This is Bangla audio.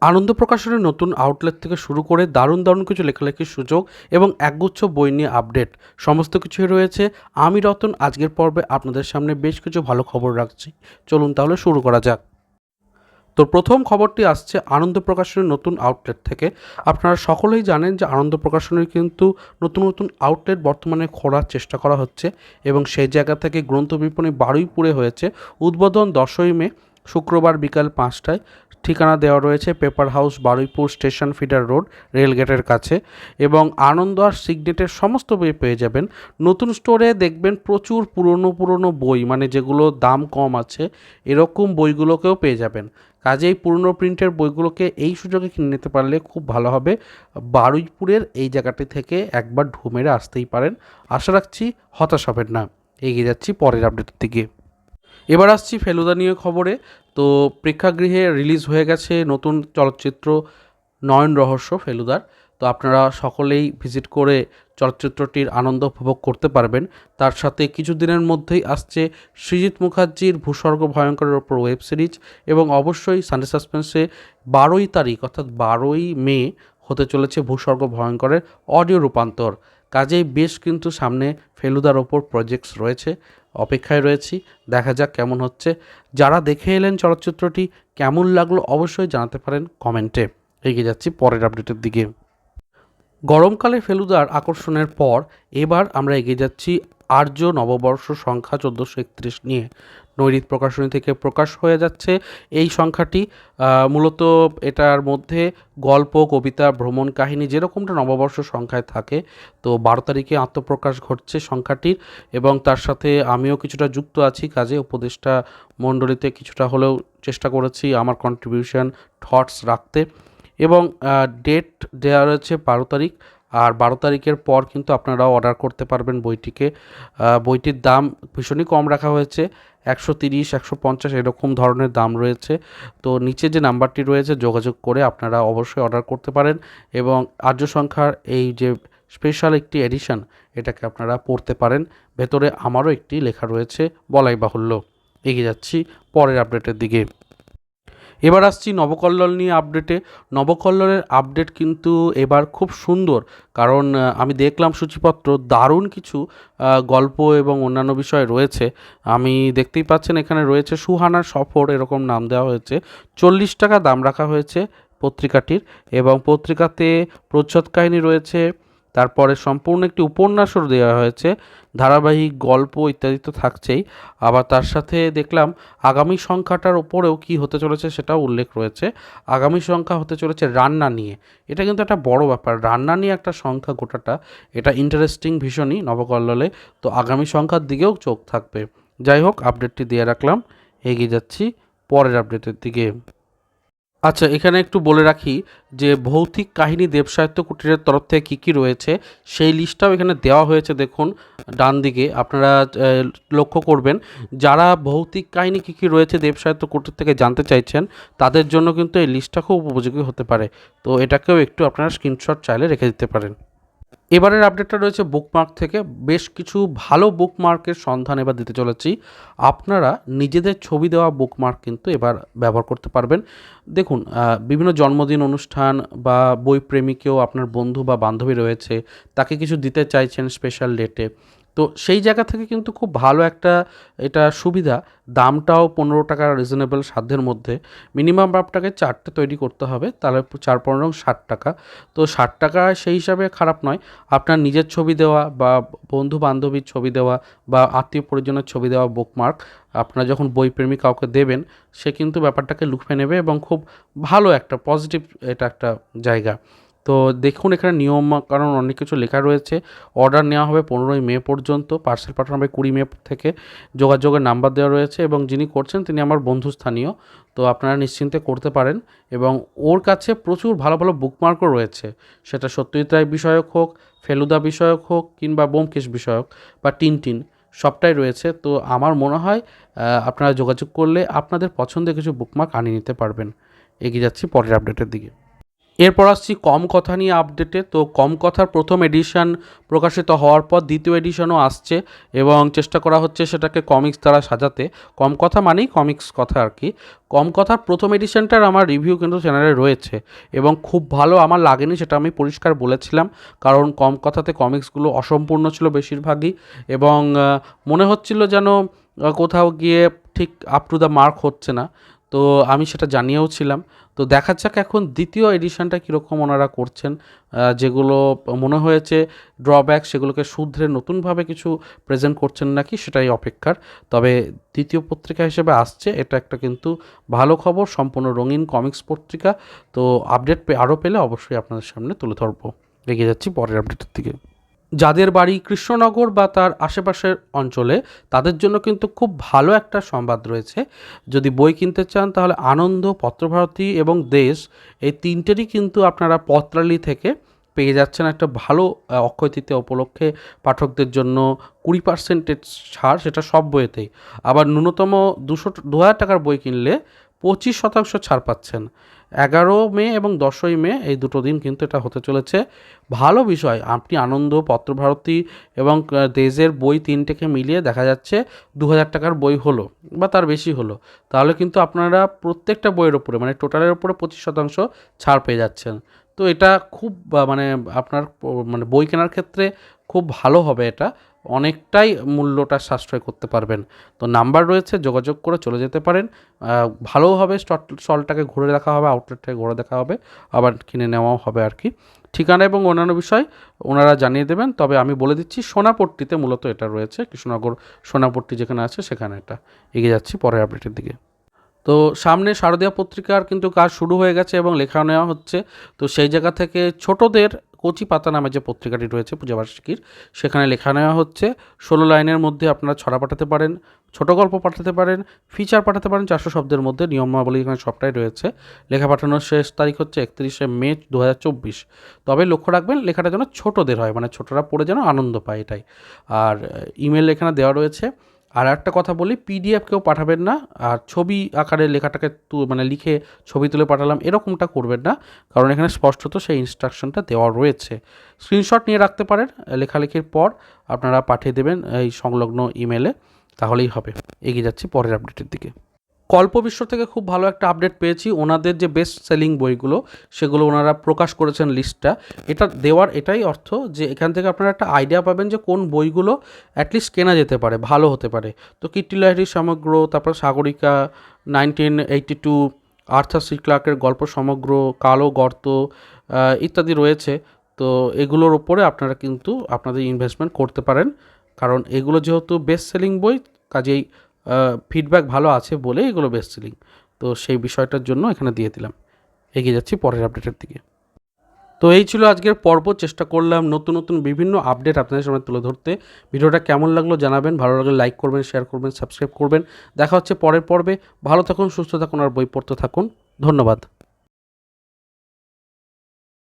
আনন্দ প্রকাশনের নতুন আউটলেট থেকে শুরু করে দারুণ দারুণ কিছু লেখালেখির সুযোগ এবং একগুচ্ছ বই নিয়ে আপডেট সমস্ত কিছুই রয়েছে। আমি রতন, আজকের পর্বে আপনাদের সামনে বেশ কিছু ভালো খবর রাখছি। চলুন তাহলে শুরু করা যাক। তো প্রথম খবরটি আসছে আনন্দ প্রকাশনের নতুন আউটলেট থেকে। আপনারা সকলেই জানেন যে আনন্দ প্রকাশনের কিন্তু নতুন নতুন আউটলেট বর্তমানে খোলার চেষ্টা করা হচ্ছে এবং সেই জায়গা থেকে গ্রন্থ বিপণী বারুইপুরে হয়েছে। উদ্বোধন দশই মে, শুক্রবার বিকাল পাঁচটায়। ঠিকানা দেওয়া রয়েছে paper house Baruipur station feeder road, রেলগেটের কাছে এবং আনন্দ আর সিগনেটের সমস্ত বই পেয়ে যাবেন। নতুন স্টোরে দেখবেন প্রচুর পুরনো পুরনো বই মানে যেগুলো দাম কম আছে, এরকম বইগুলোকেও পেয়ে যাবেন। কাজেই পুরনো প্রিন্টের বইগুলোকে এই সুযোগে কিনে নিতে পারলে খুব ভালো হবে। বারুইপুরের এই জায়গাটি থেকে একবার ঢু মেরে আসতেই পারেন। আশা রাখছি হতাশ হবেন না। এগিয়ে যাচ্ছি পরের আপডেটের দিকে। এবার আসছি ফেলুদা নিয়ে খবরে। তো প্রেক্ষাগৃহে রিলিজ হয়ে গেছে নতুন চলচ্চিত্র নয়ন রহস্য ফেলুদার। তো আপনারা সকলেই ভিজিট করে চলচ্চিত্রটির আনন্দ উপভোগ করতে পারবেন। তার সাথে কিছুদিনের মধ্যেই আসছে সৃজিত মুখার্জির ভূস্বর্গ ভয়ঙ্করের ওপর ওয়েব সিরিজ এবং অবশ্যই সানডে সাসপেন্সে বারোই তারিখ, অর্থাৎ বারোই মে হতে চলেছে ভূস্বর্গ ভয়ঙ্করের অডিও রূপান্তর। কাজেই বেশ কিন্তু সামনে ফেলুদার ওপর প্রজেক্টস রয়েছে। অপেক্ষায় রয়েছি। দেখা যাক কেমন হচ্ছে। যারা দেখে এলেন চলচ্চিত্রটি কেমন লাগল অবশ্যই জানাতে পারেন কমেন্টে। এগিয়ে যাচ্ছি পরের আপডেটের দিকে। গরমকালে ফেলুদার আকর্ষণের পর এবার আমরা এগিয়ে যাচ্ছি আর্য নববর্ষ সংখ্যা চোদ্দোশো একত্রিশ নিয়ে নৈরিত প্রকাশনী থেকে প্রকাশ হয়ে যাচ্ছে। এই সংখ্যাটি মূলত এটার মধ্যে গল্প, কবিতা, ভ্রমণ কাহিনী যেরকমটা নববর্ষ সংখ্যায় থাকে, তো বারো তারিখে আত্মপ্রকাশ ঘটছে সংখ্যাটির এবং তার সাথে আমিও কিছুটা যুক্ত আছি কাজে। উপদেষ্টা মণ্ডলীতে কিছুটা হলেও চেষ্টা করেছি আমার কন্ট্রিবিউশন থটস রাখতে এবং ডেট দেওয়া রয়েছে বারো তারিখ। আর বারো তারিখের পর কিন্তু আপনারা অর্ডার করতে পারবেন বইটিকে। বইটির দাম ভীষণই কম রাখা হয়েছে, একশো তিরিশ, একশো পঞ্চাশ এরকম ধরনের দাম রয়েছে। তো নিচে যে নাম্বারটি রয়েছে, যোগাযোগ করে আপনারা অবশ্যই অর্ডার করতে পারেন এবং আর্য সংখ্যার এই যে স্পেশাল একটি এডিশন এটাকে আপনারা পড়তে পারেন। ভেতরে আমারও একটি লেখা রয়েছে, বলাই বাহুল্য। এগিয়ে যাচ্ছি পরের আপডেটের দিকে। এবার আসছি নবকল্লোল নিয়ে আপডেটে নবকল্লোলের আপডেট কিন্তু এবার খুব সুন্দর, কারণ আমি দেখলাম সূচিপত্র, দারুণ কিছু গল্প এবং অন্যান্য বিষয় রয়েছে। আমি দেখতেই পাচ্ছেন এখানে রয়েছে সুহানার সফর, এরকম নাম দেওয়া হয়েছে। চল্লিশ টাকা দাম রাখা হয়েছে পত্রিকাটির এবং পত্রিকাতে প্রচ্ছদ কাহিনী রয়েছে তারপরে সম্পূর্ণ একটি উপন্যাসও দেওয়া হয়েছে, ধারাবাহিক গল্প ইত্যাদি তো থাকছেই। আবার তার সাথে দেখলাম আগামী সংখ্যাটার ওপরেও কি হতে চলেছে সেটাও উল্লেখ রয়েছে। আগামী সংখ্যা হতে চলেছে রান্না নিয়ে। এটা কিন্তু একটা বড় ব্যাপার। রান্না নিয়ে একটা সংখ্যা গোটাটা, এটা ইন্টারেস্টিং ভীষণই নবকল্লোলে। তো আগামী সংখ্যার দিকেও চোখ থাকবে। যাই হোক আপডেটটি দিয়ে রাখলাম। এগিয়ে যাচ্ছি পরের আপডেটের দিকে। আচ্ছা এখানে একটু বলে রাখি যে ভৌতিক কাহিনী দেবসাহিত্য কুটিরের তরফ থেকে কী কী রয়েছে, সেই লিস্টটাও এখানে দেওয়া হয়েছে। দেখুন, ডান দিকে আপনারা লক্ষ্য করবেন, যারা ভৌতিক কাহিনী কী কী রয়েছে দেবসাহিত্য কুটির থেকে জানতে চাইছেন, তাদের জন্য কিন্তু এই লিস্টটা খুব উপযোগী হতে পারে। তো এটাকেও একটু আপনারা স্ক্রিনশট চাইলে রেখে দিতে পারেন। এবারের আপডেটটা রয়েছে বুকমার্ক থেকে। বেশ কিছু ভালো বুকমার্কের সন্ধান এবার দিতে চলেছি। আপনারা নিজেদের ছবি দেওয়া বুকমার্ক কিন্তু এবার ব্যবহার করতে পারবেন। দেখুন বিভিন্ন জন্মদিন অনুষ্ঠান বা বই প্রেমিকেও আপনার বন্ধু বা বান্ধবী রয়েছে, তাকে কিছু দিতে চাইছেন স্পেশাল ডেটে তো সেই জায়গা থেকে কিন্তু খুব ভালো একটা এটা সুবিধা। দামটাও পনেরো টাকা রিজনেবল সাধ্যের মধ্যে। মিনিমাম আপনাকে চারটে তৈরি করতে হবে, তাহলে চার পনেরো ষাট টাকা। তো ষাট টাকা সেই হিসাবে খারাপ নয়। আপনার নিজের ছবি দেওয়া বা বন্ধু বান্ধবীর ছবি দেওয়া বা আত্মীয় পরিজনের ছবি দেওয়া বুকমার্ক আপনারা যখন বইপ্রেমী কাউকে দেবেন, সে কিন্তু ব্যাপারটাকে লুফে নেবে এবং খুব ভালো একটা পজিটিভ এটা একটা জায়গা। তো দেখুন এখানে নিয়ম, কারণ অনেক কিছু লেখা রয়েছে। অর্ডার নেওয়া হবে পনেরোই মে পর্যন্ত পার্সেল পাঠানো হবে কুড়ি মে থেকে। যোগাযোগের নাম্বার দেওয়া রয়েছে এবং যিনি করছেন তিনি আমার বন্ধু স্থানীয় তো আপনারা নিশ্চিন্তে করতে পারেন এবং ওর কাছে প্রচুর ভালো ভালো বুকমার্কও রয়েছে। সেটা সত্যজিৎ রায় বিষয়ক হোক, ফেলুদা বিষয়ক হোক কিংবা ব্যোমকেশ বিষয়ক বা টিনটিন, সবটাই রয়েছে। তো আমার মনে হয় আপনারা যোগাযোগ করলে আপনাদের পছন্দের কিছু বুকমার্ক আনিয়ে নিতে পারবেন। এগিয়ে যাচ্ছি পরের আপডেটের দিকে। এরপর আসছি কম কথা নিয়ে আপডেটে তো কম কথার প্রথম এডিশন প্রকাশিত হওয়ার পর দ্বিতীয় এডিশনও আসছে এবং চেষ্টা করা হচ্ছে সেটাকে কমিক্স দ্বারা সাজাতে। কম কথা মানেই কমিক্স কথা আর কি। কম কথার প্রথম এডিশনটার আমার রিভিউ কিন্তু চ্যানেলে রয়েছে এবং খুব ভালো আমার লাগেনি সেটা আমি পরিষ্কার বলেছিলাম। কারণ কম কথাতে কমিক্সগুলো অসম্পূর্ণ ছিল বেশিরভাগই এবং মনে হচ্ছিল যেন কোথাও গিয়ে ঠিক আপ টু দ্য মার্ক হচ্ছে না। তো আমি সেটা জানিয়েও ছিলাম। তো দেখা যাক এখন দ্বিতীয় এডিশনটা কীরকম ওনারা করছেন যেগুলো মনে হয়েছে ড্রব্যাক সেগুলোকে শুধরে নতুনভাবে কিছু প্রেজেন্ট করছেন নাকি সেটাই অপেক্ষার। তবে দ্বিতীয় পত্রিকা হিসেবে আসছে, এটা একটা কিন্তু ভালো খবর, সম্পূর্ণ রঙিন কমিক্স পত্রিকা। তো আপডেট আরও পেলে অবশ্যই আপনাদের সামনে তুলে ধরবো। এগিয়ে যাচ্ছি পরের আপডেটের দিকে। যাদের বাড়ি কৃষ্ণনগর বা তার আশেপাশের অঞ্চলে, তাদের জন্য কিন্তু খুব ভালো একটা সংবাদ রয়েছে। যদি বই কিনতে চান, তাহলে আনন্দ, পত্রভারতী এবং দেশ, এই তিনটেরই কিন্তু আপনারা পত্রালি থেকে পেয়ে যাচ্ছেন একটা ভালো অক্ষয় তৃতীয়া উপলক্ষে পাঠকদের জন্য কুড়ি পার্সেন্টের ছাড়, সেটা সব বইয়েতেই। আবার ন্যূনতম দুশো, দু হাজার টাকার বই কিনলে পঁচিশ শতাংশ ছাড় পাচ্ছেন। এগারো মে এবং দশই মে এই দুটো দিন কিন্তু এটা হতে চলেছে। ভালো বিষয়, আপনি আনন্দ, পত্রভারতী এবং দেশের বই তিনটেকে মিলিয়ে দেখা যাচ্ছে দু হাজার টাকার বই হলো বা তার বেশি হলো। তাহলে কিন্তু আপনারা প্রত্যেকটা বইয়ের ওপরে মানে টোটালের ওপরে পঁচিশ শতাংশ ছাড় পেয়ে যাচ্ছেন। তো এটা খুব মানে আপনার মানে বই কেনার ক্ষেত্রে খুব ভালো হবে এটা। অনেকটাই মূল্যটা সাশ্রয় করতে পারবেন। তো নাম্বার রয়েছে, যোগাযোগ করে চলে যেতে পারেন। ভালোভাবে স্টলটাকে ঘুরে দেখা হবে, আউটলেটটাকে ঘুরে দেখা হবে, আবার কিনে নেওয়াও হবে আর কি। ঠিকানা এবং অন্যান্য বিষয় ওনারা জানিয়ে দেবেন, তবে আমি বলে দিচ্ছি সোনাপট্টিতে মূলত এটা রয়েছে, কৃষ্ণনগর সোনাপট্টি যেখানে আছে সেখানে এটা। এগিয়ে যাচ্ছি পরের আপডেটের দিকে। তো সামনে শারদীয়া পত্রিকার কিন্তু কাজ শুরু হয়ে গেছে এবং লেখা নেওয়া হচ্ছে। তো সেই জায়গা থেকে ছোটদের কচি পাতা নামে যে পত্রিকাটি রয়েছে পূজাবার্ষিকীর সেখানে লেখা নেওয়া হচ্ছে। ষোলো লাইনের মধ্যে আপনারা ছড়া পাঠাতে পারেন, ছোট গল্প পাঠাতে পারেন ফিচার পাঠাতে পারেন চারশো শব্দের মধ্যে, নিয়মাবলী এখানে সবটাই রয়েছে। লেখা পাঠানোর শেষ তারিখ হচ্ছে একত্রিশে মে দু হাজার চব্বিশ। তবে লক্ষ্য রাখবেন, লেখাটা যেন ছোটদের হয় মানে ছোটরা পড়ে যেন আনন্দ পায় এটাই। আর ইমেল এখানে দেওয়া রয়েছে। আর একটা কথা বলি পিডিএফ কেউ পাঠাবেন না, আর ছবি আকারে লেখাটাকে তু- মানে লিখে ছবি তুলে পাঠালাম, এরকমটা করবেন না, কারণ এখানে স্পষ্টত সেই ইনস্ট্রাকশনটা দেওয়া রয়েছে। স্ক্রিনশট নিয়ে রাখতে পারেন, লেখালেখির পর আপনারা পাঠিয়ে দেবেন এই সংলগ্ন ইমেলে তাহলেই হবে। এগিয়ে যাচ্ছি পরের আপডেটের দিকে। কল্পবিশ্ব থেকে খুব ভালো একটা আপডেট পেয়েছি। ওনাদের যে বেস্ট সেলিং বইগুলো, সেগুলো ওনারা প্রকাশ করেছেন লিস্টটা এটা দেওয়ার এটাই অর্থ যে এখান থেকে আপনারা একটা আইডিয়া পাবেন যে কোন বইগুলো অ্যাটলিস্ট কেনা যেতে পারে, ভালো হতে পারে। তো কীর্তি লাহিড়ী সমগ্র, তারপর Sagarika nineteen eighty two Arthur C ক্লার্কের গল্প সমগ্র, কালো গর্ত ইত্যাদি রয়েছে। তো এগুলোর ওপরে আপনারা কিন্তু আপনাদের ইনভেস্টমেন্ট করতে পারেন। কারণ এগুলো যেহেতু বেস্ট সেলিং বই, কাজেই ফিডব্যাক ভালো আছে বলে এগুলো বেস্ট সেলিং তো সেই বিষয়টার জন্য এখানে দিয়ে দিলাম। এগিয়ে যাচ্ছি পরের আপডেটের দিকে। তো এই ছিল আজকের পর্ব। চেষ্টা করলাম নতুন নতুন বিভিন্ন আপডেট আপনাদের সামনে তুলে ধরতে। ভিডিওটা কেমন লাগল জানাবেন। ভালো লাগলে লাইক করবেন শেয়ার করবেন সাবস্ক্রাইব করবেন। দেখা হচ্ছে পরের পর্বে। ভালো থাকুন, সুস্থ থাকুন, আর বই পড়তে থাকুন। ধন্যবাদ।